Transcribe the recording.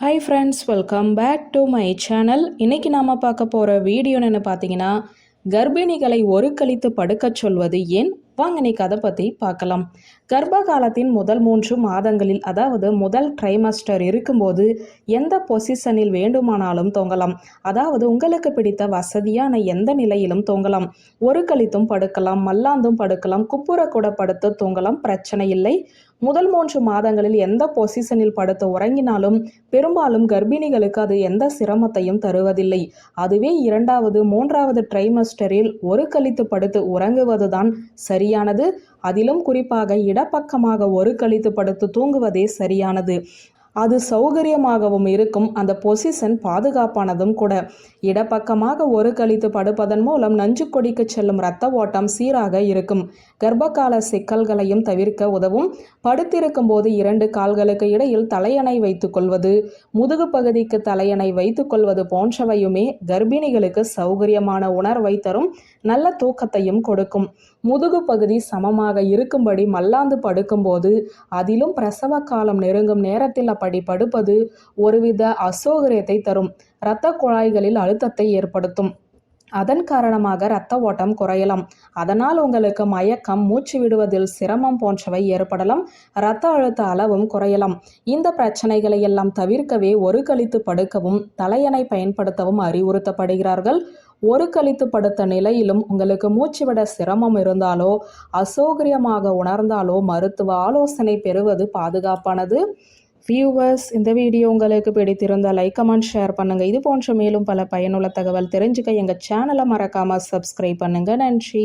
Hi friends welcome back to my channel இன்னைக்கு நாம் பார்க்க போகிற வீடியோன்னு பார்த்தீங்கன்னா கர்ப்பிணிகளை ஒரு கழித்து படுக்கச் சொல்வது ஏன்? வாங்க நீ கதை பற்றி பார்க்கலாம். கர்ப்ப காலத்தின் முதல் மூன்று மாதங்களில் அதாவது முதல் ட்ரைமஸ்டர் இருக்கும்போது எந்த பொசிஷனில் வேண்டுமானாலும் தொங்கலாம். அதாவது உங்களுக்கு பிடித்த வசதியான எந்த நிலையிலும் தொங்கலாம். ஒரு கழித்தும் படுக்கலாம் மல்லாந்தும் படுக்கலாம் குப்புற கூட படுத்து தூங்கலாம் பிரச்சனை இல்லை. முதல் மூன்று மாதங்களில் எந்த பொசிஷனில் படுத்து உறங்கினாலும் பெரும்பாலும் கர்ப்பிணிகளுக்கு அது எந்த சிரமத்தையும் தருவதில்லை. அதுவே இரண்டாவது மூன்றாவது ட்ரைமஸ்டரில் ஒரு கழித்து படுத்து உறங்குவதுதான் சரியானது. அதிலும் குறிப்பாக இடப்பக்கமாக ஒரு கழித்து படுத்து தூங்குவதே சரியானது. அது சௌகரியமாகவும் இருக்கும். அந்த பொசிஷன் பாதுகாப்பானதும் கூட. இடப்பக்கமாக ஒரு கழித்து படுப்பதன் மூலம் நஞ்சு கொடிக்கு செல்லும் இரத்த ஓட்டம் சீராக இருக்கும். கர்ப்பகால சிக்கல்களையும் தவிர்க்க உதவும். படுத்திருக்கும் போது இரண்டு கால்களுக்கு இடையில் தலையணை வைத்துக்கொள்வது முதுகு பகுதிக்கு தலையணை வைத்துக்கொள்வது போன்றவையுமே கர்ப்பிணிகளுக்கு சௌகரியமான உணர்வை தரும் நல்ல தூக்கத்தையும் கொடுக்கும். முதுகு பகுதி சமமாக இருக்கும்படி மல்லாந்து படுக்கும்போது அதிலும் பிரசவ காலம் நெருங்கும் நேரத்தில் அப்படி படுப்பது ஒருவித அசௌகரியத்தை தரும். இரத்த குழாய்களில் அழுத்தத்தை ஏற்படுத்தும். அதன் காரணமாக இரத்த ஓட்டம் குறையலாம். அதனால் உங்களுக்கு மயக்கம் மூச்சு விடுவதில் சிரமம் போன்றவை ஏற்படலாம். இரத்த அழுத்த அளவும் குறையலாம். இந்த பிரச்சனைகளை எல்லாம் தவிர்க்கவே ஒரு கழித்து படுக்கவும் தலையணை பயன்படுத்தவும் அறிவுறுத்தப்படுகிறார்கள். ஒரு கழித்து படுத்த நிலையிலும் உங்களுக்கு மூச்சுவிட சிரமம் இருந்தாலோ அசௌகரியமாக உணர்ந்தாலோ மருத்துவ ஆலோசனை பெறுவது பாதுகாப்பானது. வியூவர்ஸ் இந்த வீடியோ உங்களுக்கு பிடித்திருந்தால் லைக் கமெண்ட் ஷேர் பண்ணுங்கள் இது போன்ற மேலும் பல பயனுள்ள தகவல் தெரிஞ்சுக்க எங்கள் சேனலை மறக்காமல் சப்ஸ்கிரைப் பண்ணுங்கள் நன்றி.